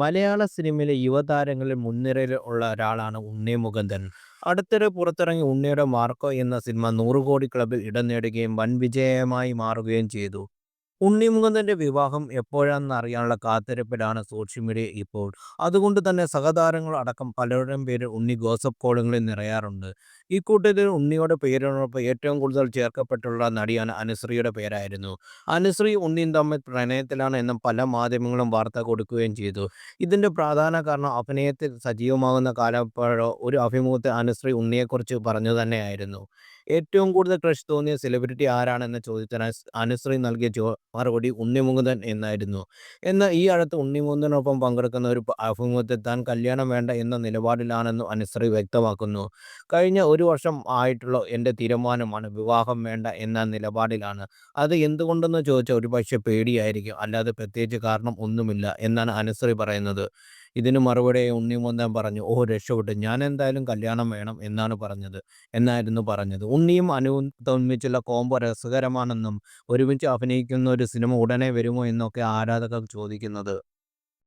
മലയാള സിനിമയിലെ യുവതാരങ്ങളിൽ മുൻനിരയിൽ ഉള്ള ഒരാളാണ് ഉണ്ണി മുകുന്ദൻ. അടുത്തിടെ പുറത്തിറങ്ങിയ ഉണ്ണിയുടെ മാർക്കോ എന്ന സിനിമ നൂറ് കോടി ക്ലബ്ബിൽ ഇടം നേടുകയും വൻ വിജയമായി മാറുകയും ചെയ്തു. ഉണ്ണി മുകുന്ദന്റെ വിവാഹം എപ്പോഴാണെന്ന് അറിയാനുള്ള കാത്തിരിപ്പിലാണ് സോഷ്യൽ മീഡിയ ഇപ്പോൾ. അതുകൊണ്ട് തന്നെ സഹതാരങ്ങൾ അടക്കം പലരുടെയും പേര് ഉണ്ണി ഗോസപ്പ് കോളുകളിൽ നിറയാറുണ്ട്. ഇക്കൂട്ടത്തിൽ ഉണ്ണിയുടെ പേരിനൊപ്പം ഏറ്റവും കൂടുതൽ ചേർക്കപ്പെട്ടുള്ള നടിയാണ് അനുശ്രീയുടെ പേരായിരുന്നു. അനുശ്രീ ഉണ്ണിയും തമ്മിൽ പ്രണയത്തിലാണ് എന്നും പല മാധ്യമങ്ങളും വാർത്ത കൊടുക്കുകയും ചെയ്തു. ഇതിന്റെ പ്രധാന കാരണം അഭിനയത്തിൽ സജീവമാകുന്ന കാലപ്പോഴോ ഒരു അഭിമുഖത്തിൽ അനുശ്രീ ഉണ്ണിയെക്കുറിച്ച് പറഞ്ഞു തന്നെയായിരുന്നു. ഏറ്റവും കൂടുതൽ ക്രഷ് തോന്നിയ സെലിബ്രിറ്റി ആരാണെന്ന ചോദ്യത്തിന് അനുശ്രീ നൽകിയ മറുപടി ഉണ്ണിമുകുന്ദൻ എന്നായിരുന്നു. എന്നാൽ ഈ അടുത്ത് ഉണ്ണിമുകുന്ദനൊപ്പം പങ്കെടുക്കുന്ന ഒരു അഭിമുഖത്തിൽ താൻ കല്യാണം വേണ്ട എന്ന നിലപാടിലാണെന്നും അനുശ്രീ വ്യക്തമാക്കുന്നു. കഴിഞ്ഞ ഒരു വർഷം ആയിട്ടുള്ള എന്റെ തീരുമാനമാണ് വിവാഹം വേണ്ട എന്ന നിലപാടിലാണ്. അത് എന്തുകൊണ്ടെന്ന് ചോദിച്ചാൽ ഒരുപക്ഷേ പേടിയായിരിക്കും. അല്ലാതെ പ്രത്യേകിച്ച് കാരണം ഒന്നുമില്ല എന്നാണ് അനുശ്രീ പറയുന്നത്. ഇതിന് മറുപടി ഉണ്ണി മുകുന്ദൻ പറഞ്ഞു "ഓ രക്ഷപ്പെട്ടു. ഞാൻ എന്തായാലും കല്യാണം വേണം എന്നാണ് പറഞ്ഞത്" എന്നായിരുന്നു പറഞ്ഞത്. ഉണ്ണിയും അനുവും ഒന്നിച്ചുള്ള കോംബോ രസകരമാണെന്നും ഒരുമിച്ച് അഭിനയിക്കുന്ന ഒരു സിനിമ ഉടനെ വരുമോ എന്നൊക്കെ ആരാധകർ ചോദിക്കുന്നത്.